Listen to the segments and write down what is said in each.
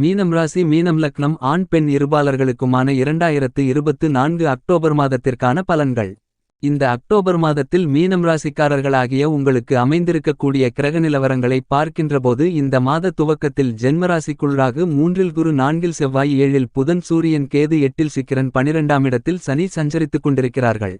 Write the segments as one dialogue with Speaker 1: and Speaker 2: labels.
Speaker 1: மீனம் ராசி மீனம் லக்னம் ஆண் பெண் இருபாலர்களுக்குமான இரண்டாயிரத்து இருபத்து நான்கு அக்டோபர் மாதத்திற்கான பலன்கள். இந்த அக்டோபர் மாதத்தில் மீனம் ராசிக்காரர்களாகிய உங்களுக்கு அமைந்திருக்கக்கூடிய கிரக நிலவரங்களை பார்க்கின்றபோது இந்த மாத துவக்கத்தில் ஜென்மராசிக்குள்ளாக மூன்றில் குரு நான்கில் செவ்வாய் ஏழில் புதன் சூரியன் கேது எட்டில் சிக்கிரன் பனிரெண்டாம் இடத்தில் சனி சஞ்சரித்துக் கொண்டிருக்கிறார்கள்.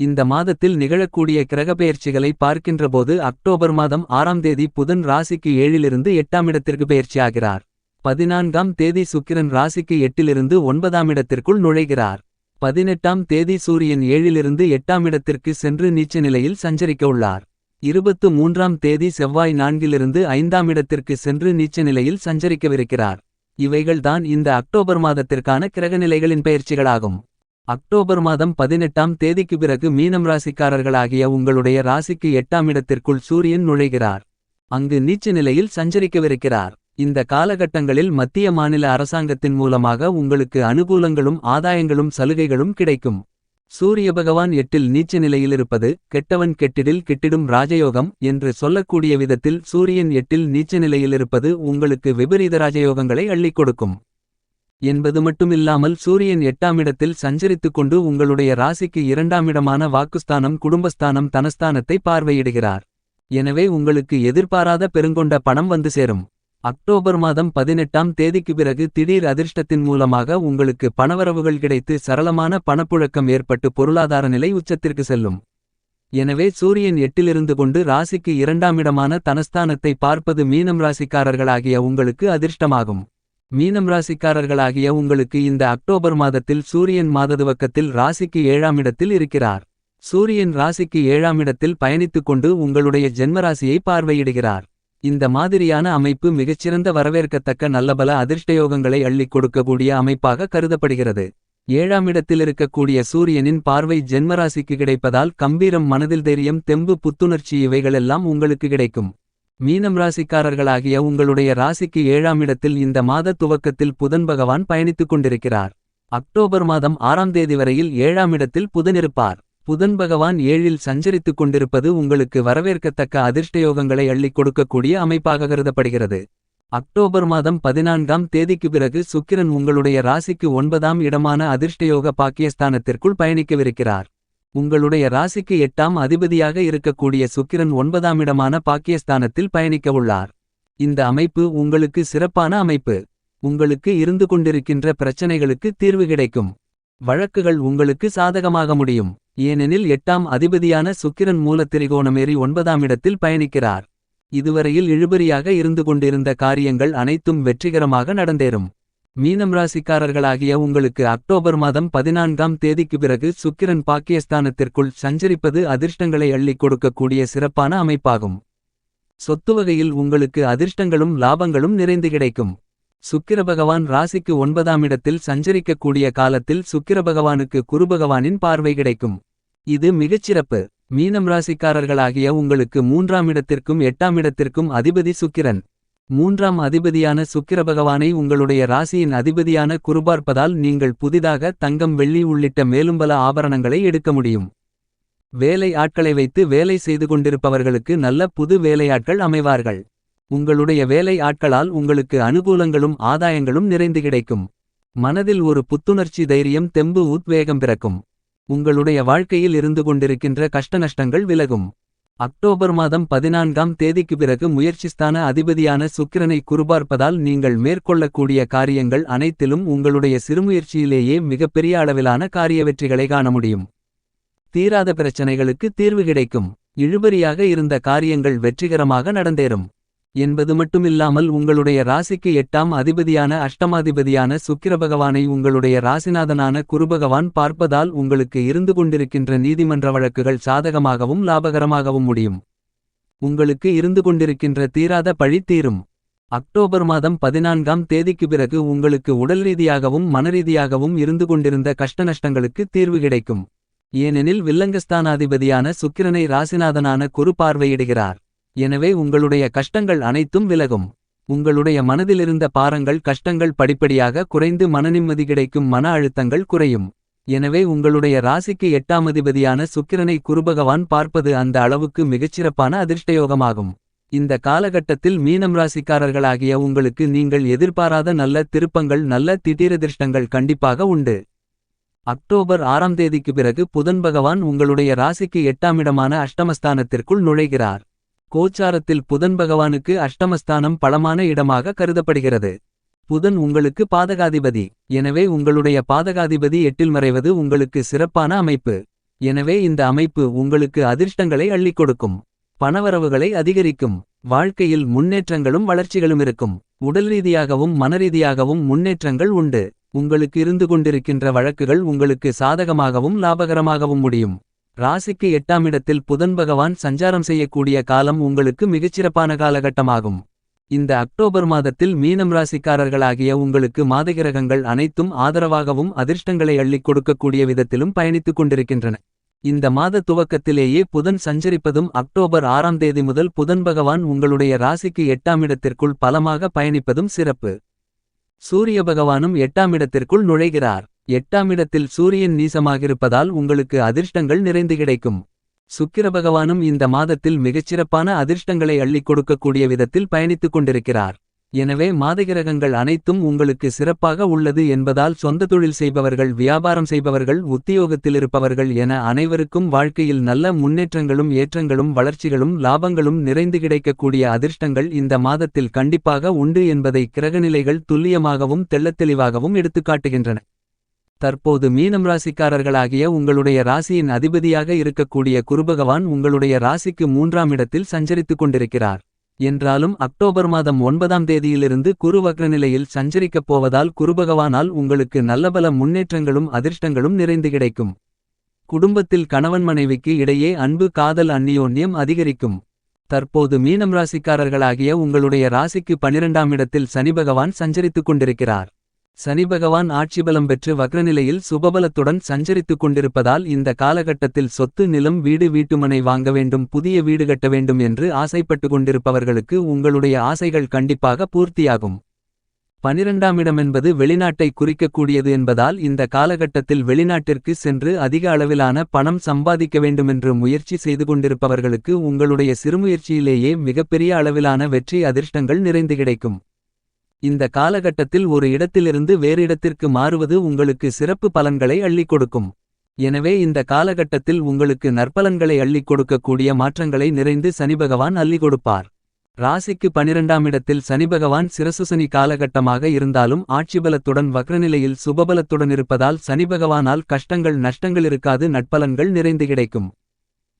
Speaker 1: இந்த மாதத்தில் நிகழக்கூடிய கிரகப்பெயர்ச்சிகளை பார்க்கின்றபோது அக்டோபர் மாதம் ஆறாம் தேதி புதன் ராசிக்கு ஏழிலிருந்து எட்டாம் இடத்திற்கு பயிற்சியாகிறார் பதினான்காம் தேதி சுக்கிரன் ராசிக்கு எட்டிலிருந்து ஒன்பதாம் இடத்திற்குள் நுழைகிறார். பதினெட்டாம் தேதி சூரியன் ஏழிலிருந்து எட்டாம் இடத்திற்கு சென்று நீச்ச நிலையில் சஞ்சரிக்க உள்ளார். இருபத்து மூன்றாம் தேதி செவ்வாய் நான்கிலிருந்து ஐந்தாம் இடத்திற்கு சென்று நீச்ச நிலையில் சஞ்சரிக்கவிருக்கிறார். இவைகள்தான் இந்த அக்டோபர் மாதத்திற்கான கிரகநிலைகளின் பயிற்சிகளாகும். அக்டோபர் மாதம் பதினெட்டாம் தேதிக்கு பிறகு மீனம் ராசிக்காரர்களாகிய உங்களுடைய ராசிக்கு எட்டாம் இடத்திற்குள் சூரியன் நுழைகிறார். அங்கு நீச்ச நிலையில் சஞ்சரிக்கவிருக்கிறார். இந்த காலகட்டங்களில் மத்திய மாநில அரசாங்கத்தின் மூலமாக உங்களுக்கு அனுகூலங்களும் ஆதாயங்களும் சலுகைகளும் கிடைக்கும். சூரிய பகவான் எட்டில் நீச்ச நிலையில் இருப்பது கெட்டவன் கெட்டிடில் கெட்டிடும் ராஜயோகம் என்று சொல்லக்கூடிய விதத்தில் சூரியன் எட்டில் நீச்ச நிலையில் இருப்பது உங்களுக்கு விபரீத ராஜயோகங்களை அள்ளிக் கொடுக்கும். என்பது மட்டுமில்லாமல் சூரியன் எட்டாம் இடத்தில் சஞ்சரித்துக் கொண்டு உங்களுடைய ராசிக்கு இரண்டாம் இடமான வாக்குஸ்தானம் குடும்பஸ்தானம் தனஸ்தானத்தை பார்வையிடுகிறார். எனவே உங்களுக்கு எதிர்பாராத பெருங்கொண்ட பணம் வந்து சேரும். அக்டோபர் மாதம் பதினெட்டாம் தேதிக்கு பிறகு திடீர் அதிர்ஷ்டத்தின் மூலமாக உங்களுக்கு பணவரவுகள் கிடைத்து சரளமான பணப்புழக்கம் ஏற்பட்டு பொருளாதார நிலை உச்சத்திற்கு செல்லும். எனவே சூரியன் எட்டிலிருந்து கொண்டு ராசிக்கு இரண்டாம் இடமான தனஸ்தானத்தை பார்ப்பது மீனம் ராசிக்காரர்களாகிய உங்களுக்கு அதிர்ஷ்டமாகும். மீனம் ராசிக்காரர்களாகிய உங்களுக்கு இந்த அக்டோபர் மாதத்தில் சூரியன் மாததுவக்கத்தில் ராசிக்கு ஏழாம் இடத்தில் இருக்கிறார். சூரியன் ராசிக்கு ஏழாம் இடத்தில் பயணித்துக் கொண்டு உங்களுடைய ஜென்மராசியை பார்வையிடுகிறார். இந்த மாதிரியான அமைப்பு மிகச்சிறந்த வரவேற்கத்தக்க நல்லபல அதிர்ஷ்டயோகங்களை அள்ளிக் கொடுக்கக்கூடிய அமைப்பாக கருதப்படுகிறது. ஏழாம் இடத்தில் இருக்கக்கூடிய சூரியனின் பார்வை ஜென்மராசிக்கு கிடைப்பதால் கம்பீரம் மனதில் தைரியம் தெம்பு புத்துணர்ச்சி இவைகளெல்லாம் உங்களுக்கு கிடைக்கும். மீனம் ராசிக்காரர்களாகிய உங்களுடைய ராசிக்கு ஏழாம் இடத்தில் இந்த மாத துவக்கத்தில் புதன் பகவான் பயணித்துக் கொண்டிருக்கிறார். அக்டோபர் மாதம் ஆறாம் தேதி வரையில் ஏழாம் இடத்தில் புதன் இருப்பார். புதன் பகவான் ஏழில் சஞ்சரித்துக் கொண்டிருப்பது உங்களுக்கு வரவேற்கத்தக்க அதிர்ஷ்டயோகங்களை அள்ளிக் கொடுக்கக்கூடிய அமைப்பாக கருதப்படுகிறது. அக்டோபர் மாதம் பதினான்காம் தேதிக்கு பிறகு சுக்கிரன் உங்களுடைய ராசிக்கு ஒன்பதாம் இடமான அதிர்ஷ்டயோக பாக்கியஸ்தானத்திற்குள் பயணிக்கவிருக்கிறார். உங்களுடைய ராசிக்கு எட்டாம் அதிபதியாக இருக்கக்கூடிய சுக்கிரன் ஒன்பதாம் இடமான பாக்கியஸ்தானத்தில் பயணிக்கவுள்ளார் இந்த அமைப்பு உங்களுக்கு சிறப்பான அமைப்பு. உங்களுக்கு இருந்து கொண்டிருக்கின்ற பிரச்சனைகளுக்கு தீர்வு கிடைக்கும். வழக்குகள் உங்களுக்கு சாதகமாக முடியும். ஏனெனில் எட்டாம் அதிபதியான சுக்கிரன் மூலத்திரிகோணமேறி ஒன்பதாம் இடத்தில் பயணிக்கிறார். இதுவரையில் இழுபறியாக இருந்து கொண்டிருந்த காரியங்கள் அனைத்தும் வெற்றிகரமாக நடந்தேறும். மீனம் ராசிக்காரர்களாகிய உங்களுக்கு அக்டோபர் மாதம் பதினான்காம் தேதிக்கு பிறகு சுக்கிரன் பாக்கியஸ்தானத்திற்குள் சஞ்சரிப்பது அதிர்ஷ்டங்களை அள்ளிக் கொடுக்கக்கூடிய சிறப்பான அமைப்பாகும். சொத்து வகையில் உங்களுக்கு அதிர்ஷ்டங்களும் லாபங்களும் நிறைந்து கிடைக்கும். சுக்கிர பகவான் ராசிக்கு ஒன்பதாம் இடத்தில் சஞ்சரிக்கக்கூடிய காலத்தில் சுக்கிர பகவானுக்கு குருபகவானின் பார்வை கிடைக்கும். இது மிகச்சிறப்பு. மீனம் ராசிக்காரர்களாகிய உங்களுக்கு மூன்றாம் இடத்திற்கும் எட்டாம் இடத்திற்கும் அதிபதி சுக்கிரன். மூன்றாம் அதிபதியான சுக்கிர பகவானை உங்களுடைய ராசியின் அதிபதியான குருபார்ப்பதால் நீங்கள் புதிதாக தங்கம் வெள்ளி உள்ளிட்ட மேலும் பல ஆபரணங்களை எடுக்க முடியும். வேலை ஆட்களை வைத்து வேலை செய்து கொண்டிருப்பவர்களுக்கு நல்ல புது வேலையாட்கள் அமைவார்கள். உங்களுடைய வேலை ஆட்களால் உங்களுக்கு அனுகூலங்களும் ஆதாயங்களும் நிறைந்து கிடைக்கும். மனதில் ஒரு புத்துணர்ச்சி தைரியம் தெம்பு உத்வேகம் பிறக்கும். உங்களுடைய வாழ்க்கையில் இருந்து கொண்டிருக்கின்ற கஷ்டநஷ்டங்கள் விலகும். அக்டோபர் மாதம் பதினான்காம் தேதிக்கு பிறகு முயற்சிஸ்தான அதிபதியான சுக்கிரனை குறுபார்ப்பதால் நீங்கள் மேற்கொள்ளக்கூடிய காரியங்கள் அனைத்திலும் உங்களுடைய சிறுமுயற்சியிலேயே மிகப்பெரிய அளவிலான காரிய வெற்றிகளை காண முடியும். தீராத பிரச்சனைகளுக்கு தீர்வு கிடைக்கும். இழுபறியாக இருந்த காரியங்கள் வெற்றிகரமாக நடந்தேறும். என்பது மட்டுமில்லாமல் உங்களுடைய ராசிக்கு எட்டாம் அதிபதியான அஷ்டமாதிபதியான சுக்கிர பகவானை உங்களுடைய ராசிநாதனான குருபகவான் பார்ப்பதால் உங்களுக்கு இருந்து கொண்டிருக்கின்ற நீதிமன்ற வழக்குகள் சாதகமாகவும் லாபகரமாகவும் முடியும். உங்களுக்கு இருந்து கொண்டிருக்கின்ற தீராத பழி தீரும். அக்டோபர் மாதம் பதினான்காம் தேதிக்கு பிறகு உங்களுக்கு உடல் ரீதியாகவும் மனரீதியாகவும் இருந்து கொண்டிருந்த கஷ்டநஷ்டங்களுக்கு தீர்வு கிடைக்கும். ஏனெனில் வில்லங்கஸ்தானாதிபதியான சுக்கிரனை ராசிநாதனான குரு பார்வையிடுகிறார். எனவே உங்களுடைய கஷ்டங்கள் அனைத்தும் விலகும். உங்களுடைய மனதிலிருந்த பாரங்கள் கஷ்டங்கள் படிப்படியாக குறைந்து மனநிம்மதி கிடைக்கும் மன அழுத்தங்கள் குறையும். எனவே உங்களுடைய ராசிக்கு எட்டாம் அதிபதியான சுக்கிரனை குருபகவான் பார்ப்பது அந்த அளவுக்கு மிகச்சிறப்பான அதிர்ஷ்டயோகமாகும். இந்த காலகட்டத்தில் மீனம் ராசிக்காரர்களாகிய உங்களுக்கு நீங்கள் எதிர்பாராத நல்ல திருப்பங்கள் நல்ல திடீரதிர்ஷ்டங்கள் கண்டிப்பாக உண்டு. அக்டோபர் ஆறாம் தேதிக்கு பிறகு புதன் பகவான் உங்களுடைய ராசிக்கு எட்டாமிடமான அஷ்டமஸ்தானத்திற்குள் நுழைகிறார். கோச்சாரத்தில் புதன் பகவானுக்கு அஷ்டமஸ்தானம் பலமான இடமாக கருதப்படுகிறது. புதன் உங்களுக்கு பாதகாதிபதி. எனவே உங்களுடைய பாதகாதிபதி எட்டில் மறைவது உங்களுக்கு சிறப்பான அமைப்பு. எனவே இந்த அமைப்பு உங்களுக்கு அதிர்ஷ்டங்களை அள்ளிக் கொடுக்கும். பணவரவுகளை அதிகரிக்கும். வாழ்க்கையில் முன்னேற்றங்களும் வளர்ச்சிகளும் இருக்கும். உடல் ரீதியாகவும் மனரீதியாகவும் முன்னேற்றங்கள் உண்டு. உங்களுக்கு இருந்து கொண்டிருக்கின்ற வழக்குகள் உங்களுக்கு சாதகமாகவும் லாபகரமாகவும் முடியும். ராசிக்கு எட்டாம் இடத்தில் புதன் பகவான் சஞ்சாரம் செய்யக்கூடிய காலம் உங்களுக்கு மிகச்சிறப்பான காலகட்டமாகும். இந்த அக்டோபர் மாதத்தில் மீனம் ராசிக்காரர்களாகிய உங்களுக்கு மாதகிரகங்கள் அனைத்தும் ஆதரவாகவும் அதிர்ஷ்டங்களை அள்ளிக் கொடுக்கக்கூடிய விதத்திலும் பயணித்துக் கொண்டிருக்கின்றன. இந்த மாத துவக்கத்திலேயே புதன் சஞ்சரிப்பதும் அக்டோபர் ஆறாம் தேதி முதல் புதன் பகவான் உங்களுடைய ராசிக்கு எட்டாம் இடத்திற்குள் பலமாக பயணிப்பதும் சிறப்பு. சூரிய பகவானும் எட்டாம் இடத்திற்குள் நுழைகிறார். எட்டாம் இடத்தில் சூரியன் நீசமாகிருப்பதால் உங்களுக்கு அதிர்ஷ்டங்கள் நிறைந்து கிடைக்கும். சுக்கிர பகவானும் இந்த மாதத்தில் மிகச்சிறப்பான அதிர்ஷ்டங்களை அள்ளிக் கொடுக்கக்கூடிய விதத்தில் பயணித்துக் கொண்டிருக்கிறார். எனவே மாதகிரகங்கள் அனைத்தும் உங்களுக்கு சிறப்பாக உள்ளது என்பதால் சொந்த தொழில் செய்பவர்கள் வியாபாரம் செய்பவர்கள் உத்தியோகத்தில் இருப்பவர்கள் என அனைவருக்கும் வாழ்க்கையில் நல்ல முன்னேற்றங்களும் ஏற்றங்களும் வளர்ச்சிகளும் லாபங்களும் நிறைந்து கிடைக்கக்கூடிய அதிர்ஷ்டங்கள் இந்த மாதத்தில் கண்டிப்பாக உண்டு என்பதை கிரகநிலைகள் துல்லியமாகவும் தெள்ளத்தெளிவாகவும் எடுத்துக்காட்டுகின்றன தற்போது மீனம் ராசிக்காரர்களாகிய உங்களுடைய ராசியின் அதிபதியாக இருக்கக்கூடிய குருபகவான் உங்களுடைய ராசிக்கு மூன்றாம் இடத்தில் சஞ்சரித்துக் கொண்டிருக்கிறார். என்றாலும் அக்டோபர் மாதம் ஒன்பதாம் தேதியிலிருந்து குரு வக்ரநிலையில் சஞ்சரிக்கப் போவதால் குருபகவானால் உங்களுக்கு நல்லபல முன்னேற்றங்களும் அதிர்ஷ்டங்களும் நிறைந்து கிடைக்கும். குடும்பத்தில் கணவன் மனைவிக்கு இடையே அன்பு காதல் அந்நியோன்யம் அதிகரிக்கும். தற்போது மீனம் ராசிக்காரர்களாகிய உங்களுடைய ராசிக்கு பனிரெண்டாம் இடத்தில் சனி பகவான் சஞ்சரித்துக் கொண்டிருக்கிறார். சனி பகவான் ஆட்சிபலம் பெற்று வக்ரநிலையில் சுபபலத்துடன் சஞ்சரித்துக் கொண்டிருப்பதால் இந்த காலகட்டத்தில் சொத்து நிலம் வீடு வீட்டுமனை வாங்க வேண்டும் புதிய வீடு கட்ட வேண்டும் என்று ஆசைப்பட்டு கொண்டிருப்பவர்களுக்கு உங்களுடைய ஆசைகள் கண்டிப்பாக பூர்த்தியாகும். பனிரெண்டாம் இடமென்பது வெளிநாட்டை குறிக்கக்கூடியது என்பதால் இந்த காலகட்டத்தில் வெளிநாட்டிற்கு சென்று அதிக அளவிலான பணம் சம்பாதிக்க வேண்டுமென்று முயற்சி செய்து கொண்டிருப்பவர்களுக்கு உங்களுடைய சிறுமுயற்சியிலேயே மிகப்பெரிய அளவிலான வெற்றி அதிர்ஷ்டங்கள் நிறைந்து கிடைக்கும். இந்த காலகட்டத்தில் ஒரு இடத்திலிருந்து வேறு இடத்திற்கு மாறுவது உங்களுக்கு சிறப்பு பலன்களை அள்ளிக் கொடுக்கும். எனவே இந்த காலகட்டத்தில் உங்களுக்கு நற்பலன்களை அள்ளிக் கொடுக்கக்கூடிய மாற்றங்களை நிறைந்து சனிபகவான் அள்ளி கொடுப்பார். ராசிக்கு பனிரெண்டாம் இடத்தில் சனிபகவான் சிரசுசனி காலகட்டமாக இருந்தாலும் ஆட்சிபலத்துடன் வக்ரநிலையில் சுபபலத்துடன் இருப்பதால் சனிபகவானால் கஷ்டங்கள் நஷ்டங்கள் இருக்காது நட்பலன்கள் நிறைந்து கிடைக்கும்.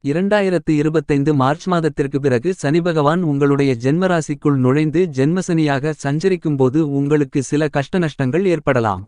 Speaker 1: இரண்டாயிரத்து இருபத்தைந்து மார்ச் மாதத்திற்கு பிறகு சனிபகவான் உங்களுடைய ஜென்மராசிக்குள் நுழைந்து ஜென்மசனியாக சஞ்சரிக்கும்போது உங்களுக்கு சில கஷ்டநஷ்டங்கள் ஏற்படலாம்.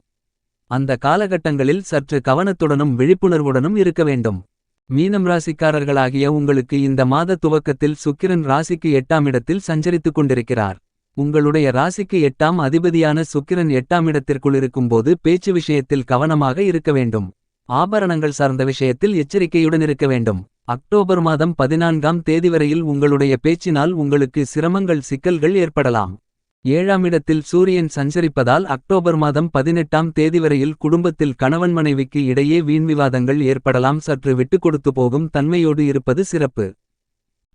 Speaker 1: அந்த காலகட்டங்களில் சற்று கவனத்துடனும் விழிப்புணர்வுடனும் இருக்க வேண்டும். மீனம் ராசிக்காரர்களாகிய உங்களுக்கு இந்த மாத துவக்கத்தில் சுக்கிரன் ராசிக்கு எட்டாம் இடத்தில் சஞ்சரித்துக் கொண்டிருக்கிறார். உங்களுடைய ராசிக்கு எட்டாம் அதிபதியான சுக்கிரன் எட்டாம் இடத்திற்குள் இருக்கும்போது பேச்சு விஷயத்தில் கவனமாக இருக்க வேண்டும். ஆபரணங்கள் சார்ந்த விஷயத்தில் எச்சரிக்கையுடன் இருக்க வேண்டும். அக்டோபர் மாதம் பதினான்காம் தேதி வரையில் உங்களுடைய பேச்சினால் உங்களுக்கு சிரமங்கள் சிக்கல்கள் ஏற்படலாம். ஏழாம் இடத்தில் சூரியன் சஞ்சரிப்பதால் அக்டோபர் மாதம் பதினெட்டாம் தேதி வரையில் குடும்பத்தில் கணவன் மனைவிக்கு இடையே வீண்விவாதங்கள் ஏற்படலாம். சற்று விட்டு கொடுத்து போகும் தன்மையோடு இருப்பது சிறப்பு.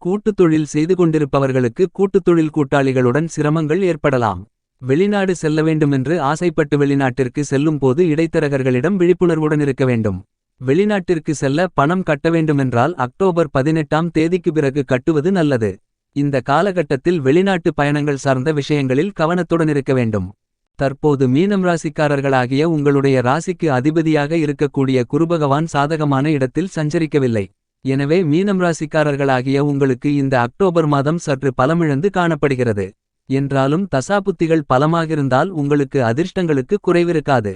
Speaker 1: கூட்டுத்தொழில் செய்து கொண்டிருப்பவர்களுக்கு கூட்டுத் தொழில் கூட்டாளிகளுடன் சிரமங்கள் ஏற்படலாம். வெளிநாடு செல்ல வேண்டுமென்று ஆசைப்பட்டு வெளிநாட்டிற்கு செல்லும் போது இடைத்தரகர்களிடம் விழிப்புணர்வுடன் இருக்க வேண்டும். வெளிநாட்டிற்கு செல்ல பணம் கட்ட வேண்டுமென்றால் அக்டோபர் பதினெட்டாம் தேதிக்கு பிறகு கட்டுவது நல்லது. இந்த காலகட்டத்தில் வெளிநாட்டு பயணங்கள் சார்ந்த விஷயங்களில் கவனத்துடன் இருக்க வேண்டும். தற்போது மீனம் ராசிக்காரர்களாகிய உங்களுடைய ராசிக்கு அதிபதியாக இருக்கக்கூடிய குருபகவான் சாதகமான இடத்தில் சஞ்சரிக்கவில்லை. எனவே மீனம் ராசிக்காரர்களாகிய உங்களுக்கு இந்த அக்டோபர் மாதம் சற்று பலமிழந்து காணப்படுகிறது. என்றாலும் தசாபுத்திகள் பலமாகிருந்தால் உங்களுக்கு அதிர்ஷ்டங்களுக்கு குறைவிருக்காது.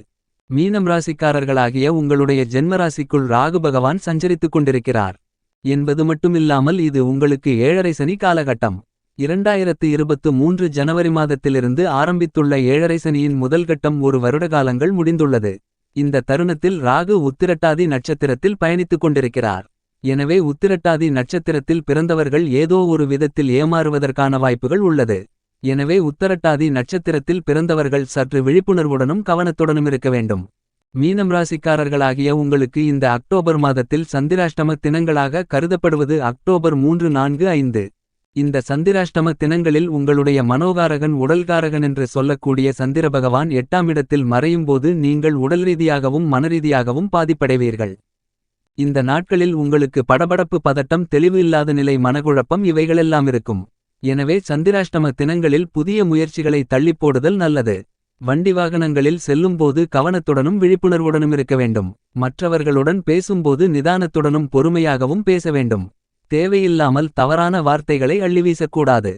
Speaker 1: மீனம் ராசிக்காரர்களாகிய உங்களுடைய ஜென்மராசிக்குள் ராகு பகவான் சஞ்சரித்துக் கொண்டிருக்கிறார். என்பது மட்டுமில்லாமல் இது உங்களுக்கு ஏழரை சனி காலகட்டம். இரண்டாயிரத்து இருபத்து மூன்று ஜனவரி மாதத்திலிருந்து ஆரம்பித்துள்ள ஏழரை சனியின் முதல் கட்டம் ஒரு வருடகாலங்கள் முடிந்துள்ளது. இந்த தருணத்தில் ராகு உத்திரட்டாதி நட்சத்திரத்தில் பயணித்துக் கொண்டிருக்கிறார். எனவே உத்திரட்டாதி நட்சத்திரத்தில் பிறந்தவர்கள் ஏதோ ஒரு விதத்தில் ஏமாறுவதற்கான வாய்ப்புகள் உள்ளது. எனவே உத்தரட்டாதி நட்சத்திரத்தில் பிறந்தவர்கள் சற்று விழிப்புணர்வுடனும் கவனத்துடனும் இருக்க வேண்டும் மீனம் ராசிக்காரர்களாகிய உங்களுக்கு இந்த அக்டோபர் மாதத்தில் சந்திராஷ்டம தினங்களாக கருதப்படுவது அக்டோபர் மூன்று நான்கு ஐந்து இந்த சந்திராஷ்டம தினங்களில் உங்களுடைய மனோகாரகன் உடல்காரகன் என்று சொல்லக்கூடிய சந்திர பகவான் மறையும் போது நீங்கள் உடல்ரீதியாகவும் மனரீதியாகவும் பாதிப்படைவீர்கள். இந்த நாட்களில் உங்களுக்கு படபடப்பு பதட்டம் தெளிவு இல்லாத நிலை மனக்குழப்பம் இவைகளெல்லாம் இருக்கும். எனவே சந்திராஷ்டம தினங்களில் புதிய முயற்சிகளை தள்ளிப்போடுதல் நல்லது. வண்டி வாகனங்களில் செல்லும்போது கவனத்துடனும் விழிப்புணர்வுடனும் இருக்க வேண்டும். மற்றவர்களுடன் பேசும்போது நிதானத்துடனும் பொறுமையாகவும் பேச வேண்டும். தேவையில்லாமல் தவறான வார்த்தைகளை அள்ளி வீசக்கூடாது.